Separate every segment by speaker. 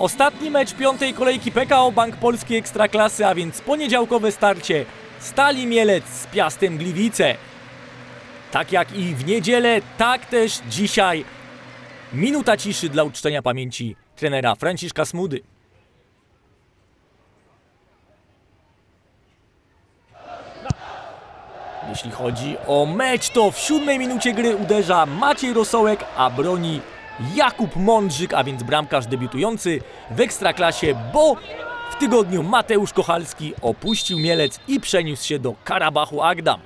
Speaker 1: Ostatni mecz piątej kolejki PKO Bank Polski Ekstraklasy, a więc poniedziałkowe starcie Stali Mielec z Piastem Gliwice. Tak jak i w niedzielę, tak też dzisiaj minuta ciszy dla uczczenia pamięci trenera Franciszka Smudy. Jeśli chodzi o mecz, to w siódmej minucie gry uderza Maciej Rosołek, a broni Jakub Mądrzyk, a więc bramkarz debiutujący w Ekstraklasie, bo w tygodniu Mateusz Kochalski opuścił Mielec i przeniósł się do Karabachu Agdam.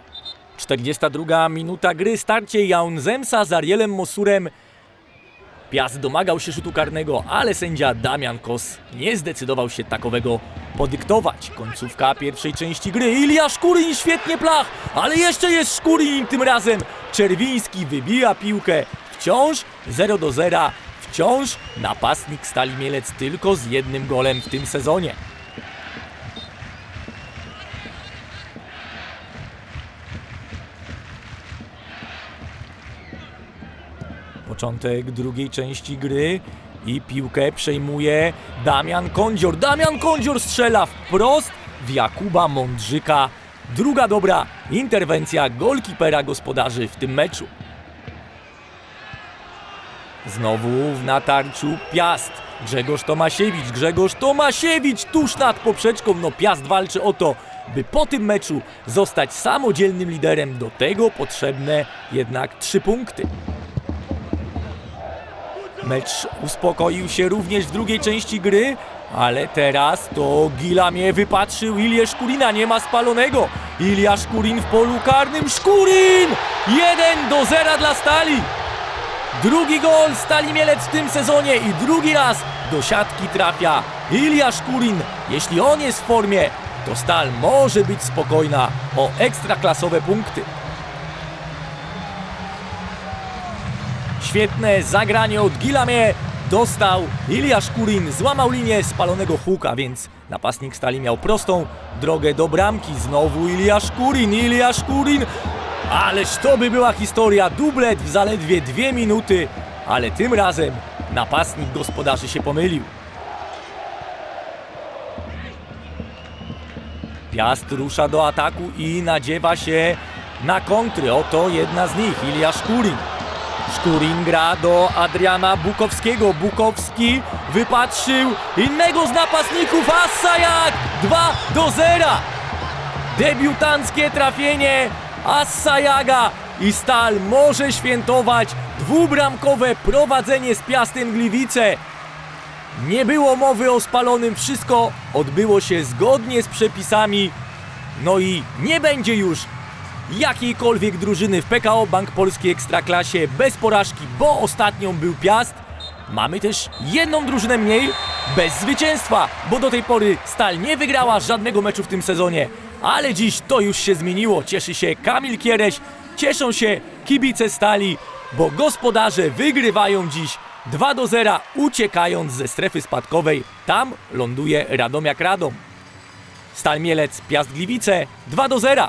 Speaker 1: 42 minuta gry, starcie Jaun Zemsa z Arielem Mosurem. Piast domagał się rzutu karnego, ale sędzia Damian Kos nie zdecydował się takowego podyktować. Końcówka pierwszej części gry. Ilia Szkurin świetnie plach, ale jeszcze jest Szkurin tym razem. Czerwiński wybija piłkę. Wciąż 0 do 0. Wciąż napastnik Stali Mielec tylko z jednym golem w tym sezonie. Początek drugiej części gry i piłkę przejmuje Damian Kądzior. Damian Kądzior strzela wprost w Jakuba Mądrzyka. Druga dobra interwencja golkipera gospodarzy w tym meczu. Znowu w natarciu Piast. Grzegorz Tomasiewicz, Grzegorz Tomasiewicz tuż nad poprzeczką. No Piast walczy o to, by po tym meczu zostać samodzielnym liderem. Do tego potrzebne jednak trzy punkty. Mecz uspokoił się również w drugiej części gry, ale teraz to Gilamie wypatrzył Ilię Szkurina, nie ma spalonego. Ilia Szkurin w polu karnym, Szkurin! 1 do 0 dla Stali. Drugi gol Stali Mielec w tym sezonie i drugi raz do siatki trafia Ilia Szkurin. Jeśli on jest w formie, to Stal może być spokojna o ekstraklasowe punkty. Świetne zagranie od Gilamie. Dostał Ilia Szkurin, złamał linię spalonego huka, więc napastnik Stali miał prostą drogę do bramki. Znowu Ilia Szkurin, Ilia Szkurin. Ależ to by była historia. Dublet w zaledwie dwie minuty, ale tym razem napastnik gospodarzy się pomylił. Piast rusza do ataku i nadziewa się na kontry. Oto jedna z nich, Ilia Szkurin. Szkurin gra do Adriana Bukowskiego. Bukowski wypatrzył innego z napastników, Assajak 2 do 0. Debiutanckie trafienie Assajaga i Stal może świętować dwubramkowe prowadzenie z Piastem Gliwice. Nie było mowy o spalonym, wszystko odbyło się zgodnie z przepisami. No i nie będzie już jakiejkolwiek drużyny w PKO Bank Polski Ekstraklasie bez porażki, bo ostatnią był Piast. Mamy też jedną drużynę mniej bez zwycięstwa, bo do tej pory Stal nie wygrała żadnego meczu w tym sezonie. Ale dziś to już się zmieniło. Cieszy się Kamil Kiereś, cieszą się kibice Stali, bo gospodarze wygrywają dziś 2 do 0, uciekając ze strefy spadkowej. Tam ląduje Radomiak Radom. Stal Mielec, Piast Gliwice 2 do 0.